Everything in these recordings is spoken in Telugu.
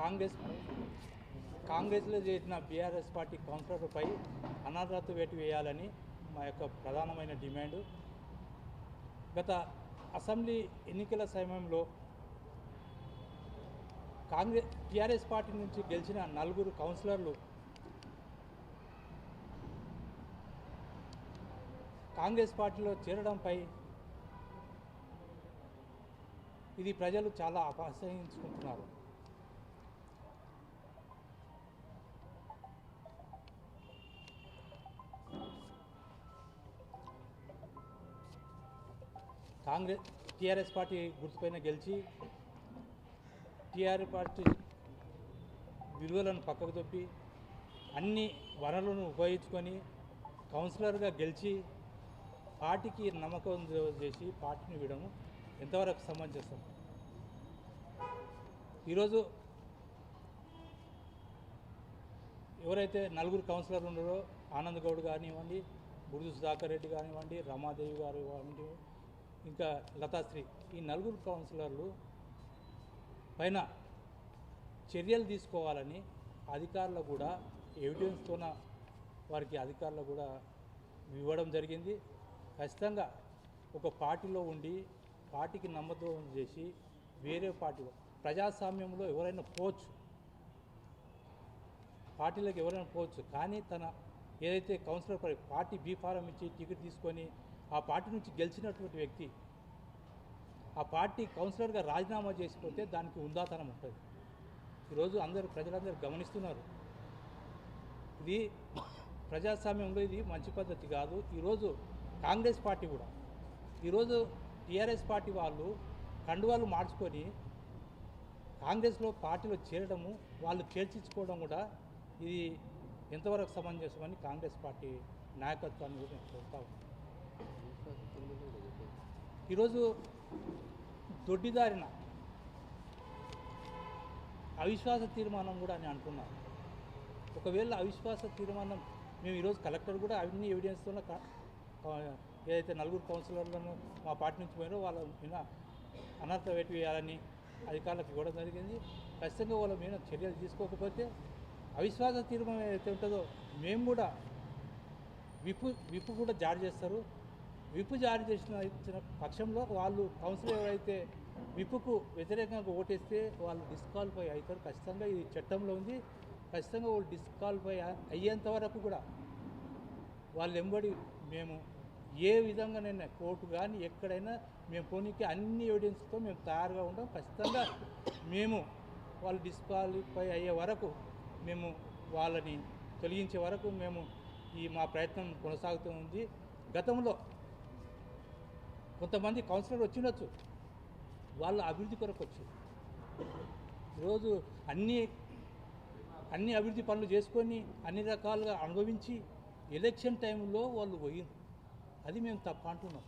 కాంగ్రెస్ కాంగ్రెస్లో చేసిన బీఆర్ఎస్ పార్టీ కౌన్సిలర్పై అనర్హత వేటు వేయాలని మా యొక్క ప్రధానమైన డిమాండు. గత అసెంబ్లీ ఎన్నికల సమయంలో కాంగ్రెస్ టీఆర్ఎస్ పార్టీ నుంచి గెలిచిన నలుగురు కౌన్సిలర్లు కాంగ్రెస్ పార్టీలో చేరడంపై ఇది ప్రజలు చాలా అపహసించుకుంటున్నారు కాంగ్రెస్ టీఆర్ఎస్ పార్టీ గుర్తుపైన గెలిచి టీఆర్ఎస్ పార్టీ విలువలను పక్కకు తొప్పి అన్ని వనరులను ఉపయోగించుకొని కౌన్సిలర్గా గెలిచి పార్టీకి నమ్మకం చేసి పార్టీని వీడము ఎంతవరకు సమంజసం? ఈరోజు ఎవరైతే నలుగురు కౌన్సిలర్లు ఉన్నారో ఆనంద్ గౌడ్ కానివ్వండి బురుదు సుధాకర్ రెడ్డి కానివ్వండి రమాదేవి గారు కానివ్వండి ఇంకా లతాశ్రీ ఈ నలుగురు కౌన్సిలర్లు పైన చర్యలు తీసుకోవాలని అధికారులు కూడా ఎవిడెన్స్తోన వారికి అధికారులు కూడా ఇవ్వడం జరిగింది. ఖచ్చితంగా ఒక పార్టీలో ఉండి పార్టీకి నమ్మకం చేసి వేరే పార్టీలో ప్రజాస్వామ్యంలో ఎవరైనా పోవచ్చు. పార్టీలకు ఎవరైనా పోవచ్చు. కానీ తన ఏదైతే కౌన్సిలర్ పార్టీ బీ ఫారం ఇచ్చి టికెట్ తీసుకొని ఆ పార్టీ నుంచి గెలిచినటువంటి వ్యక్తి ఆ పార్టీ కౌన్సిలర్గా రాజీనామా చేసిపోతే దానికి ఉందాతనం ఉంటుంది. ఈరోజు అందరూ ప్రజలందరూ గమనిస్తున్నారు. ఇది ప్రజాస్వామ్యంలో ఇది మంచి పద్ధతి కాదు. ఈరోజు కాంగ్రెస్ పార్టీ కూడా ఈరోజు టీఆర్ఎస్ పార్టీ వాళ్ళు కండువాలు మార్చుకొని కాంగ్రెస్లో పార్టీలో చేరడము వాళ్ళు చేర్చించుకోవడం కూడా ఇది ఎంతవరకు సమంజసమని కాంగ్రెస్ పార్టీ నాయకత్వాన్ని కూడా నేను కోరుతా ఉన్నాను. ఈరోజు దొడ్డిదారిన అవిశ్వాస తీర్మానం కూడా అని అంటున్నారు. ఒకవేళ అవిశ్వాస తీర్మానం మేము ఈరోజు కలెక్టర్ కూడా అవన్నీ ఎవిడెన్స్తో ఏదైతే నలుగురు కౌన్సిలర్లను మా పార్టీ నుంచి పోయినో వాళ్ళ మీద అనర్థ వేటు వేయాలని అధికారులకు ఇవ్వడం జరిగింది. ఖచ్చితంగా వాళ్ళ మీద చర్యలు తీసుకోకపోతే అవిశ్వాస తీర్మానం ఏదైతే ఉంటుందో మేము కూడా విప్పు విప్పు కూడా జారీ చేస్తారు. విప్పు జారీ చేసిన ఇచ్చిన పక్షంలో వాళ్ళు కౌన్సిల్ ఎవరైతే విప్పుకు వ్యతిరేకంగా ఓటేస్తే వాళ్ళు డిస్క్వాలిఫై అవుతారు. ఖచ్చితంగా ఇది చట్టంలో ఉంది. ఖచ్చితంగా వాళ్ళు డిస్క్వాలిఫై అయ్యేంత వరకు కూడా వాళ్ళు ఎంబడి మేము ఏ విధంగానైనా కోర్టు కానీ ఎక్కడైనా మేము పోనీకి అన్ని ఎవిడెన్స్తో మేము తయారుగా ఉంటాం. ఖచ్చితంగా మేము వాళ్ళు డిస్క్వాలిఫై అయ్యే వరకు మేము వాళ్ళని తొలగించే వరకు మేము ఈ మా ప్రయత్నం కొనసాగుతూ ఉంది. గతంలో కొంతమంది కౌన్సిలర్ వచ్చిండొచ్చు వాళ్ళ అభివృద్ధి కొరకు వచ్చు. ఈరోజు అన్ని అన్ని అభివృద్ధి పనులు చేసుకొని అన్ని రకాలుగా అనుభవించి ఎలక్షన్ టైంలో వాళ్ళు పోయింది అది మేము తప్ప అంటున్నాం.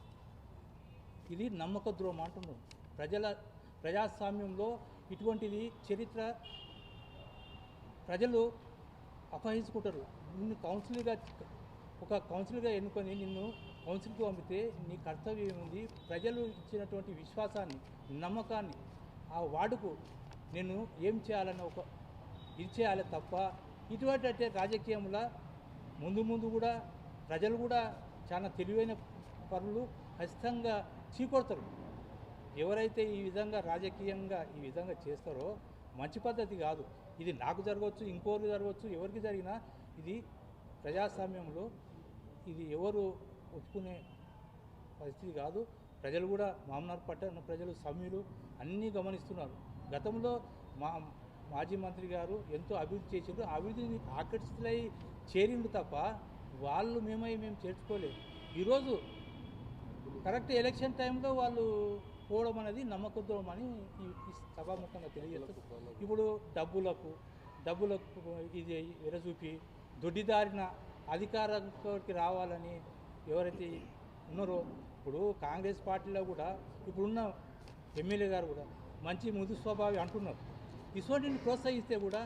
ఇది నమ్మక ద్రోహం అంటున్నాం. ప్రజల ప్రజాస్వామ్యంలో ఇటువంటిది చరిత్ర ప్రజలు అపహరించుకుంటారు నిన్ను కౌన్సిల్గా ఒక కౌన్సిల్గా ఎన్నుకొని నిన్ను కౌన్సిల్కి పంపితే నీ కర్తవ్యం ఏముంది? ప్రజలు ఇచ్చినటువంటి విశ్వాసాన్ని నమ్మకాన్ని ఆ వార్డుకు నేను ఏం చేయాలన్న ఒక ఇది చేయాలి తప్ప ఇటువంటి అంటే రాజకీయంలో ముందు ముందు కూడా ప్రజలు కూడా చాలా తెలివైన పనులు ఖచ్చితంగా చీకొడతారు. ఎవరైతే ఈ విధంగా రాజకీయంగా ఈ విధంగా చేస్తారో మంచి పద్ధతి కాదు. ఇది నాకు జరగవచ్చు ఇంకోరికి జరగవచ్చు ఎవరికి జరిగినా ఇది ప్రజాస్వామ్యంలో ఇది ఎవరు ఒప్పుకునే పరిస్థితి కాదు. ప్రజలు కూడా మామనార్ పట్టణ ప్రజలు సమ్యులు అన్నీ గమనిస్తున్నారు. గతంలో మా మాజీ మంత్రి గారు ఎంతో అభివృద్ధి చేసిండ్రు. అభివృద్ధిని ఆకర్షితులై చేరిండు తప్ప వాళ్ళు మేమై మేము చేర్చుకోలేదు. ఈరోజు కరెక్ట్ ఎలక్షన్ టైంలో వాళ్ళు పోవడం అనేది నమ్మకద్రోహం అని ఈ సభాముఖంగా తెలియజేస్తారు ఇప్పుడు డబ్బులకు డబ్బులకు ఇది ఎరచూపి దొడ్డిదారిన అధికారంలోకి రావాలని ఎవరైతే ఉన్నారో ఇప్పుడు కాంగ్రెస్ పార్టీలో కూడా ఇప్పుడున్న ఎమ్మెల్యే గారు కూడా మంచి మృదు స్వభావి అంటున్నారు. ఇటువంటిని ప్రోత్సహిస్తే కూడా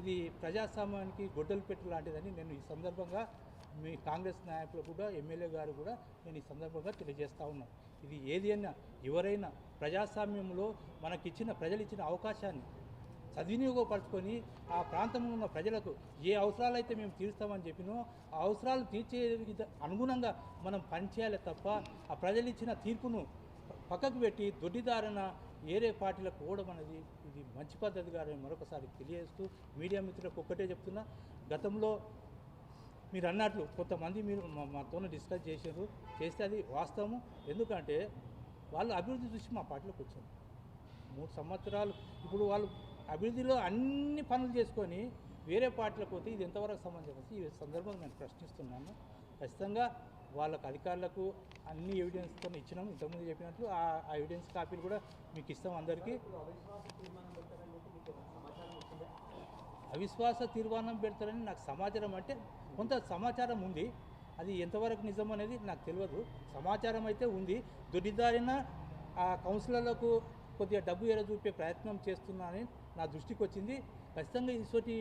ఇది ప్రజాస్వామ్యానికి గొడ్డలు పెట్టు లాంటిదని నేను ఈ సందర్భంగా మీ కాంగ్రెస్ నాయకులు కూడా ఎమ్మెల్యే గారు కూడా నేను ఈ సందర్భంగా తెలియజేస్తా ఉన్నాను. ఇది ఏది అయినా ఎవరైనా ప్రజాస్వామ్యంలో మనకిచ్చిన ప్రజలు ఇచ్చిన అవకాశాన్ని సద్వినియోగపరచుకొని ఆ ప్రాంతంలో ఉన్న ప్రజలకు ఏ అవసరాలు అయితే మేము తీరుస్తామని చెప్పినో ఆ అవసరాలు తీర్చే అనుగుణంగా మనం పనిచేయాలి తప్ప ఆ ప్రజలు ఇచ్చిన తీర్పును పక్కకు పెట్టి దొడ్డిదారిన ఏరే పార్టీలకు పోవడం అనేది ఇది మంచి పద్ధతి కాదని మరొకసారి తెలియజేస్తూ మీడియా మిత్రులకు ఒక్కటే చెప్తున్నా. గతంలో మీరు అన్నట్లు కొంతమంది మీరు మాతో డిస్కస్ చేశారు. చేస్తే అది వాస్తవము. ఎందుకంటే వాళ్ళు అభివృద్ధి చూసి మా పార్టీలోకి వచ్చారు మూడు సంవత్సరాలు ఇప్పుడు వాళ్ళు అభివృద్ధిలో అన్ని పనులు చేసుకొని వేరే పార్టీలకు పోతే ఇది ఎంతవరకు సంబంధించి ఈ సందర్భంగా నేను ప్రశ్నిస్తున్నాను. ఖచ్చితంగా వాళ్ళకు అధికారులకు అన్ని ఎవిడెన్స్తో ఇచ్చినాం. ఇంతకుముందు చెప్పినట్లు ఆ ఆ ఎవిడెన్స్ కాపీలు కూడా మీకు ఇస్తాం అందరికీ. అవిశ్వాస తీర్మానం పెడతారని నాకు సమాచారం అంటే కొంత సమాచారం ఉంది. అది ఎంతవరకు నిజం అనేది నాకు తెలియదు. సమాచారం అయితే ఉంది. దొడ్డిదారిన ఆ కౌన్సిలర్లకు కొద్దిగా డబ్బు ఎర చూపే ప్రయత్నం చేస్తున్నానని నా దృష్టికి వచ్చింది. ఖచ్చితంగా ఇసోటి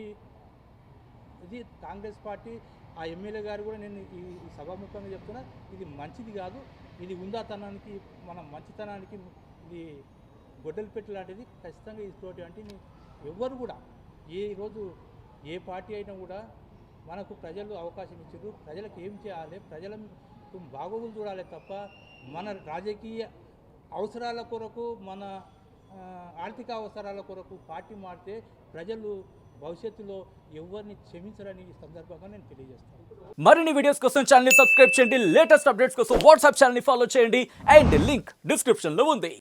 ఇది కాంగ్రెస్ పార్టీ ఆ ఎమ్మెల్యే గారు కూడా నేను ఈ సభాముఖంగా చెప్తున్నా ఇది మంచిది కాదు. ఇది ఉందాతనానికి మన మంచితనానికి ఇది గొడ్డలు పెట్టి లాంటిది. ఖచ్చితంగా ఇటువంటి అంటే ఎవ్వరు కూడా ఏ రోజు ఏ పార్టీ అయినా కూడా మనకు ప్రజలు అవకాశం ఇచ్చారు. ప్రజలకు ఏం చేయాలి? ప్రజలకు బాగోగులు చూడాలి తప్ప మన రాజకీయ అవసరాల కొరకు మన ఆర్థిక అవసరాల కొరకు పార్టీ మారితే ప్రజలు భవిష్యత్తులో ఎవరిని క్షమించరని ఈ సందర్భంగా నేను తెలియజేస్తాను. మరిన్ని వీడియోస్ కోసం ఛానల్ సబ్స్క్రైబ్ చేయండి. లేటెస్ట్ అప్డేట్స్ కోసం వాట్సాప్ ఛానల్ ఫాలో చేయండి. అండ్ లింక్ డిస్క్రిప్షన్లో ఉంది.